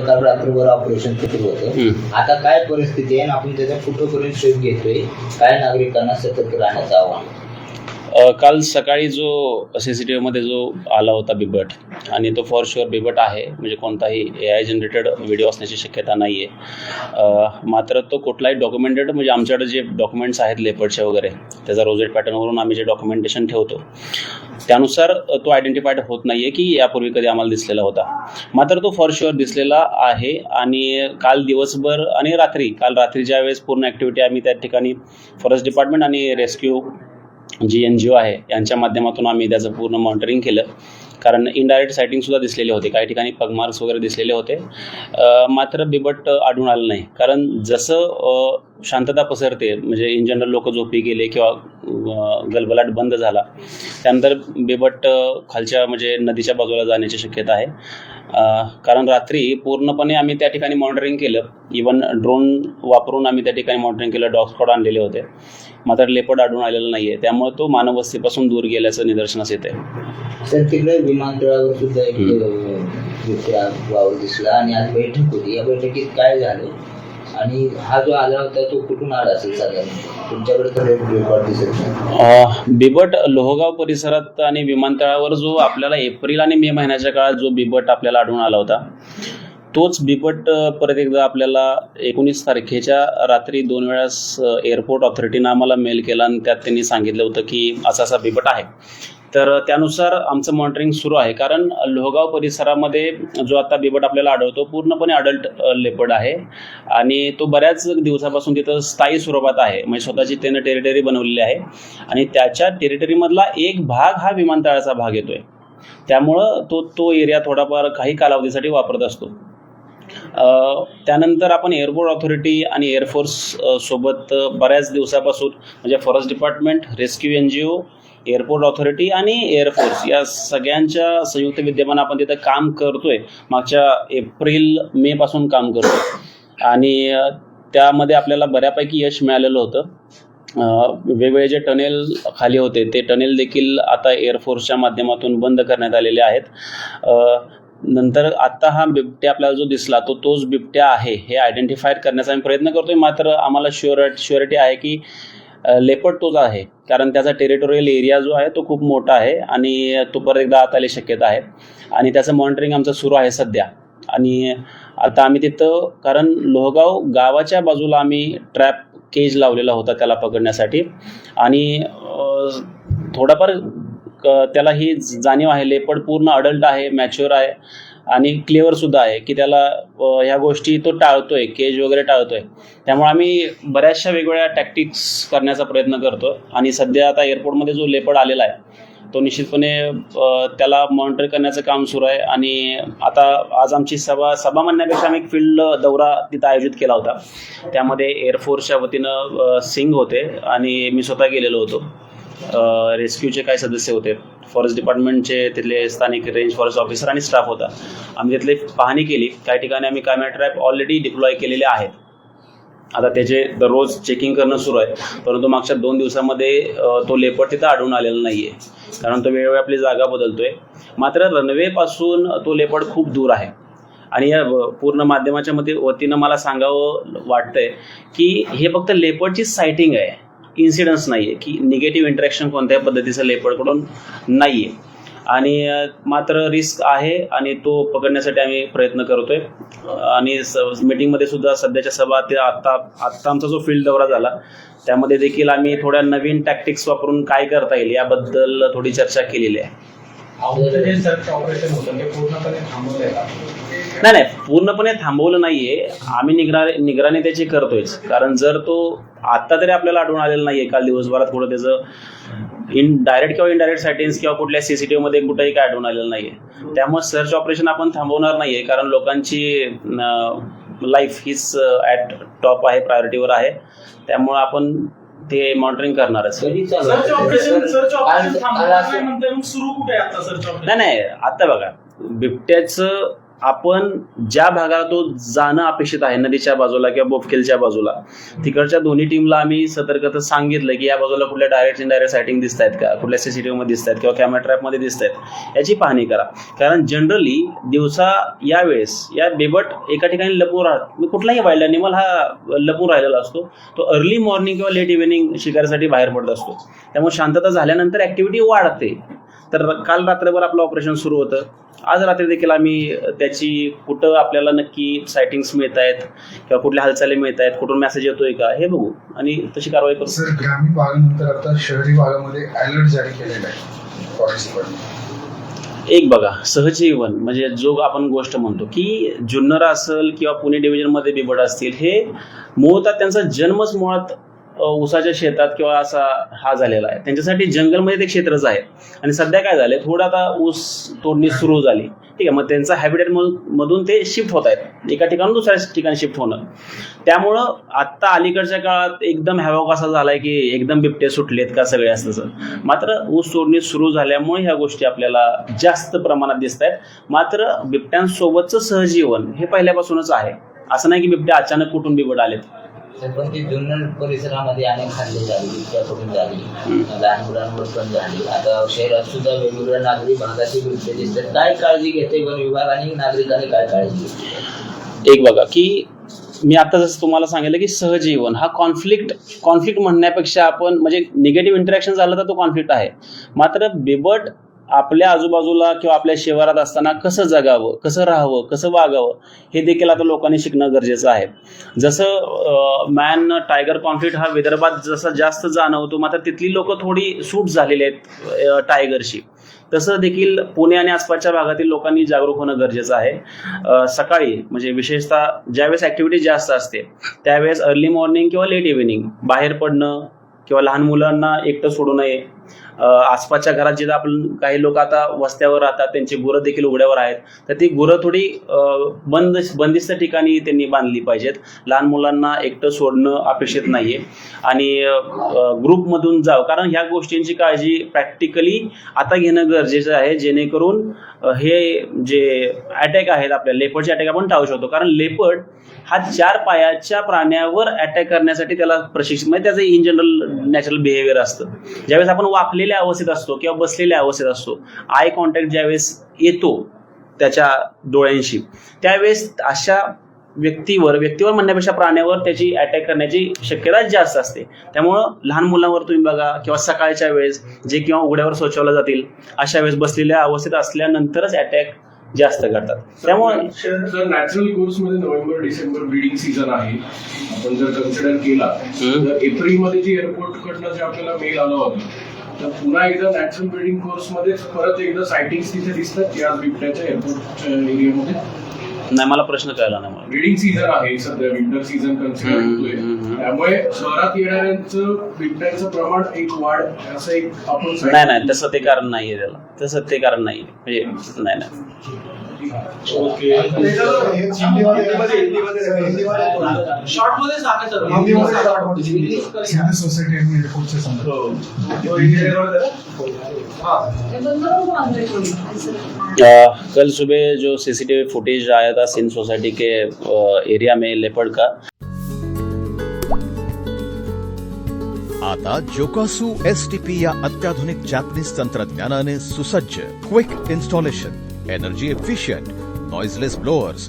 काल रात्रभर ऑपरेशन सुरू होतं. आता काय परिस्थिती आहे आणि आपण त्याचा फोटो करून शोध घेतोय. काय नागरिकांना सतर्क राहण्याचं आव्हान. काल सकाळी जो सी सी टी व्हीमध्ये जो आला होता बिबट आणि तो फॉर शुअर बिबट आहे म्हणजे कोणताही ए आय जनरेटेड व्हिडिओ असण्याची शक्यता नाही आहे मात्र तो कुठलाही डॉक्युमेंटेड म्हणजे आमच्याकडे जे डॉक्युमेंट्स आहेत लेपर्डचे वगैरे त्याचा रोजेट पॅटर्नवरून आम्ही जे डॉक्युमेंटेशन ठेवतो त्यानुसार तो आयडेंटिफाईड होत नाही आहे की यापूर्वी कधी आम्हाला दिसलेला होता. मात्र तो फॉर शुअर दिसलेला आहे आणि काल दिवसभर आणि रात्री काल रात्री ज्या वेळेस पूर्ण ॲक्टिव्हिटी आम्ही त्या ठिकाणी फॉरेस्ट डिपार्टमेंट आणि रेस्क्यू जी एन जी ओ आहे यांच्या माध्यमातून आम्ही त्याचं पूर्ण मॉनिटरिंग केलं. कारण इनडायरेक्ट सायटिंगसुद्धा दिसलेले होते. काही ठिकाणी पगमार्क्स वगैरे दिसलेले होते. मात्र बिबट आढळून आलं नाही. कारण जसं शांतता पसरते. म्हणजे इन जनरल लोक झोपी गेले किंवा गलबलाट बंद झाला. त्यानंतर बिबट खालच्या म्हणजे नदीच्या बाजूला जाण्याची शक्यता आहे. कारण रात्री पूर्णपणे आम्ही त्या ठिकाणी मॉनिटरिंग केलं. इवन ड्रोन वापरून आम्ही त्या ठिकाणी मॉनिटरिंग केलं. डॉग स्क्वॉड आणलेले होते. मात्र लेपड आढळून आलेला नाही आहे त्यामुळे तो मानव वस्तीपासून दूर गेल्याचं निदर्शनास येते सर तिकडे विमानतळावर सुद्धा एक दिसला आणि आज बैठक होती. या बैठकीत काय झालं? आणि हा जो आला होता तो कुठून आला असेल साधारण तुमच्याकडे रेकॉर्ड दिसत नाही. बिबट लोहगाव परिसरात आणि विमानतळावर जो आपल्याला एप्रिल आणि मे महिन्याच्या काळात जो बिबट आपल्याला आढळून आला होता तोच बिबट परत एकदा आपल्याला एकोणीस तारखेच्या रात्री दोन वेळास एअरपोर्ट ऑथॉरिटीनं आम्हाला मेल केला आणि त्यात त्यांनी सांगितलं होतं की असा असा बिबट आहे. तर त्यानुसार आमचं मॉनिटरिंग सुरू आहे. कारण लोहगाव परिसरामध्ये जो आता बिबट आपल्याला आढळतो पूर्णपणे अडल्ट लेपर्ड आहे. आणि तो बऱ्याच दिवसापासून तिथं स्थायी स्वरूपात आहे. म्हणजे स्वतःची त्यानं टेरिटरी बनवलेली आहे. आणि त्याच्या टेरिटरीमधला एक भाग हा विमानतळाचा भाग येतोय. त्यामुळं तो तो एरिया थोडाफार काही कालावधीसाठी वापरत असतो. त्यानंतर आपण एअरपोर्ट ऑथॉरिटी आणि एअरफोर्स सोबत बऱ्याच दिवसापासून म्हणजे forest department rescue N G O airport authority आणि एअरफोर्स या सगळ्यांच्या संयुक्त विद्यमान आपण तिथं काम करतोय. मागच्या एप्रिल मे पासून काम करतोय. आणि त्यामध्ये आपल्याला बऱ्यापैकी यश मिळालेलं होतं. वेगवेगळे जे टनेल खाली होते ते टनेल देखील आता एअरफोर्सच्या माध्यमातून बंद करण्यात आलेले आहेत. नंतर आत्ता हा बिबट्या आपल्याला जो दिसला तो तोच बिबट्या आहे. हे आयडेंटिफाय करण्याचा आम्ही प्रयत्न करतोय. मात्र आम्हाला शुअर शुअरिटी आहे की लेपट तोच आहे. कारण त्याचा टेरिटोरियल एरिया जो आहे तो खूप मोठा आहे आणि तो परत एकदा आत आली शक्यता आहे. आणि त्याचं मॉनिटरिंग आमचं सुरू आहे सध्या. आणि आता आम्ही तिथं कारण लोहगाव गावाच्या बाजूला आम्ही ट्रॅप केज लावलेला होता त्याला पकडण्यासाठी. आणि थोडाफार क- त्याला ही जाणीव आहे लेपड पूर्ण अडल्ट आहे मॅच्युअर आहे. आणि क्लिअर सुद्धा आहे की त्याला ह्या गोष्टी तो टाळतोय केज वगैरे टाळतोय. त्यामुळे आम्ही बऱ्याचशा वेगवेगळ्या टॅक्टिक्स करण्याचा प्रयत्न करतो. आणि सध्या आता एअरपोर्टमध्ये जो लेपड आलेला आहे तो निश्चितपणे त्याला मॉनिटर करण्याचं काम सुरू आहे. आणि आता आज आमची सभा सभा म्हणण्यापेक्षा आम्ही एक फील्ड दौरा तिथं आयोजित केला होता. त्यामध्ये एअरफोर्सच्या वतीनं सिंग होते आणि मी स्वतः गेलेलो होतो. रेस्क्यूचे काही सदस्य होते? फॉरेस्ट डिपार्टमेंटचे तिथले स्थानिक रेंज फॉरेस्ट ऑफिसर आणि स्टाफ होता. आम्ही तिथले पाहणी केली. काही ठिकाणी आम्ही कॅमेरा ट्रॅप ऑलरेडी डिप्लॉय केलेले आहेत. आता त्याचे दररोज चेकिंग करणं सुरू आहे. परंतु मागच्या दोन दिवसामध्ये तो लेपट तिथं आढळून आलेला नाही आहे कारण तो वेळोवेळी आपली जागा बदलतोय. मात्र रनवेपासून तो लेपट खूप दूर आहे. आणि या पूर्ण माध्यमाच्या मध्ये वतीनं मला सांगावं वाटतंय की हे फक्त लेपटची सायटिंग आहे. इन्सिडन्स नाही आहे की निगेटिव्ह इंटरॅक्शन कोणत्याही पद्धतीचं लेपडकडून नाही आहे आणि मात्र रिस्क आहे आणि तो पकडण्यासाठी आम्ही प्रयत्न करतोय. आणि स मीटिंगमध्ये सुद्धा सध्याच्या सभा ते आत्ता आत्ता आमचा जो फील्ड दौरा झाला त्यामध्ये देखील आम्ही थोड्या नवीन टॅक्टिक्स वापरून काय करता येईल याबद्दल थोडी चर्चा केलेली आहे. जे सर्च ऑपरेशन होतं. ते पूर्णपणे थांबवलंय का? नाही नाही. पूर्णपणे थांबवलं नाहीये. आम्ही निगरा निगराणी त्याची करतोयच. कारण जर तो आत्ता तरी आपल्याला आढळून आलेला नाहीये. काल दिवसभरात कुठं त्याचं इन डायरेक्ट किंवा इनडायरेक्ट सेटिंग्स किंवा कुठल्या सीसीटीव्ही मध्ये कुठेही काय आढळून आलेलं नाहीये. त्यामुळे सर्च ऑपरेशन आपण थांबवणार नाहीये. कारण लोकांची लाईफ हीच ॲट टॉप आहे प्रायोरिटीवर आहे. त्यामुळे आपण ते मॉनिटरिंग करणारच. कधी चालू सर्च आहे? ऑपरेशन सर्च काल- ऑपरेशन काल थांबवलं असं- नाही म्हणताय मग सुरू कुठे आहे आता सर्च ऑपरेशन नाही नाही आता बघा. बिबट्याचं आपण ज्या भागाला तो जाणं अपेक्षित आहे नदीच्या बाजूला किंवा बोफकेलच्या बाजूला तिकडच्या दोन्ही टीमला आम्ही सतर्कता सांगितलं की या बाजूला कुठल्या डायरेक्ट इनडायरेक्ट सायटिंग दिसत आहेत का कुठल्या सीसीटीव्ही मध्ये दिसत आहेत किंवा कॅमेरा ट्रॅपमध्ये दिसत आहेत याची पाहणी करा. कारण जनरली दिवसा यावेळेस या बेबट एका ठिकाणी लपून राहत म्हणजे कुठलाही वाईल्ड अॅनिमल हा लपून राहिलेला असतो तो अर्ली मॉर्निंग किंवा लेट इव्हिनिंग शिकारीसाठी बाहेर पडत असतो. त्यामुळे शांतता झाल्यानंतर ऍक्टिव्हिटी वाढते. तर काल रात्रभर आपलं ऑपरेशन सुरू होतं. आज रात्री देखील आम्ही त्याची कुठं आपल्याला नक्की सायटिंग्स मिळत आहेत किंवा कुठल्या हालचाली मिळत आहेत कुठून मेसेज येतोय का हे बघू. आणि तशी कारवाई करू. सर ग्रामीण भागानंतर आता शहरी भागामध्ये अलर्ट जारी केलेला आहे. फॉरेस्ट एक बघा सहजीवन म्हणजे जो आपण गोष्ट म्हणतो की जुन्नर असेल किंवा पुणे डिव्हिजनमध्ये बिबट असतील हे मुळात त्यांचा जन्मच मुळात ऊसाच्या शेतात किंवा असा हा झालेला आहे. त्यांच्यासाठी जंगलमध्ये ते क्षेत्रच आहे. आणि सध्या काय झालंय? थोडं आता ऊस तोडणी सुरू झाली. ठीक आहे मग त्यांचा हॅबिटेट मधून ते शिफ्ट होत आहेत. एका ठिकाणून दुसऱ्या ठिकाणी शिफ्ट होणं. त्यामुळं आत्ता अलीकडच्या काळात एकदम हॅवॉक असा झालाय की एकदम बिबटे सुटलेत का सगळे असं तसं. मात्र ऊस तोडणी सुरू झाल्यामुळे ह्या गोष्टी आपल्याला जास्त प्रमाणात दिसत आहेत मात्र बिबट्यांसोबतचं सहजीवन हे पहिल्यापासूनच आहे. असं नाही की बिबटे अचानक कुठून बिबट आलेत. पण ती जुन्नर परिसरामध्ये अनेक हल्ले झाले बिबट्याकडून झाले लहान मुलांवर पण झाले. आता शहरात सुद्धा वेगवेगळ्या नागरी भागाची बिबटे दिसतात. काय काळजी घेते वन विभाग आणि नागरिकांनी काय काळजी घेते? एक बघा की मी आता जसं तुम्हाला सांगितलं की सहजीवन हा कॉन्फ्लिक्ट कॉन्फ्लिक्ट म्हणण्यापेक्षा आपण म्हणजे निगेटिव्ह इंटरॅक्शन झालं तर तो कॉन्फ्लिक्ट आहे. मात्र बिबट आपल्या आजूबाजूला किंवा आपल्या शिवारात असताना कसं जगावं कसं राहावं कसं वागावं हे देखील आता लोकांनी शिकणं गरजेचं आहे. जसं मॅन टायगर कॉन्फ्लिक्ट हा विदर्भात जसा जास्त जाणवतो मात्र तिथली लोक थोडी सूट झालेली आहेत टायगरशी तसं देखील पुणे आणि आसपासच्या भागातील लोकांनी जागरूक होणं गरजेचं आहे. सकाळी म्हणजे विशेषतः ज्यावेळेस ॲक्टिव्हिटी जास्त असते त्यावेळेस अर्ली मॉर्निंग किंवा लेट इव्हिनिंग बाहेर पडणं किंवा लहान मुलांना एकटं सोडू नये आसपासच्या घरात जिथं आपण काही लोक आता वस्त्यावर राहतात त्यांची गुरं देखील उघड्यावर आहेत तर ती गुरं थोडी बंद बंदिस्त ठिकाणी त्यांनी बांधली पाहिजेत. लहान मुलांना एकटं सोडणं अपेक्षित नाहीये. आणि ग्रुपमधून जावं कारण ह्या गोष्टींची काळजी प्रॅक्टिकली आता घेणं गरजेचं आहे जेणेकरून हे जे अटॅक आहेत आपल्या लेपर्डचे अटॅक आपण टाळू शकतो. कारण लेपर्ड हा चार पायाच्या प्राण्यावर अटॅक करण्यासाठी त्याला प्रशिक्षण म्हणजे त्याचं इन जनरल नॅचरल बिहेवियर असतं. ज्यावेळेस आपण वाकलेल्या अवस्थेत असतो किंवा बसलेल्या अवस्थेत असतो. आय कॉन्टॅक्ट ज्यावेळेस येतो त्याच्या डोळ्यांशी. त्यावेळेस अशा व्यक्तीवर व्यक्तीवर म्हणण्यापेक्षा प्राण्यावर त्याची अटॅक करण्याची शक्यता जास्त असते. त्यामुळं लहान मुलांवर तुम्ही बघा किंवा सकाळच्या वेळेस जे किंवा उघड्यावर शौचावलं जातील अशा वेळेस बसलेल्या अवस्थेत असल्यानंतरच अटॅक जास्त करतात. त्यामुळे नॅचरल कोर्समध्ये नोव्हेंबर डिसेंबर ब्रीडिंग सीझन आहे. आपण जर कन्सिडर केला. तर एप्रिलमध्ये जी एअरपोर्ट कडनं जे आपल्याला मेल आला होता तर पुन्हा एकदा नॅचरल बिल्डिंग कोर्समध्ये परत एकदा सायटिंग तिथे दिसतात या बिबट्याच्या एअरपोर्ट एरियामध्ये नाही मला प्रश्न कळला नाही मला ब्रीडिंग सीझन आहे सध्या विंटर सीझन कन्सिडर होतोय. त्यामुळे शहरात येणाऱ्यांचं बिबट्यांचं प्रमाण एक वाढ असं एक आपण नाही नाही तसं ते कारण नाहीये त्याला. तसं ते कारण नाही म्हणजे नाही नाही. सिव्हिल सोसायटी आणि एअरपोर्टच्या संदर्भात अ, कल सुबह जो सीसीटीवी फुटेज आया था इन सोसाइटी के एरिया में लेपर्ड का? आता जोकासू एस टी पी या अत्याधुनिक जॅपनीज तंत्रज्ञानाने सुसज्ज quick installation energy efficient noiseless blowers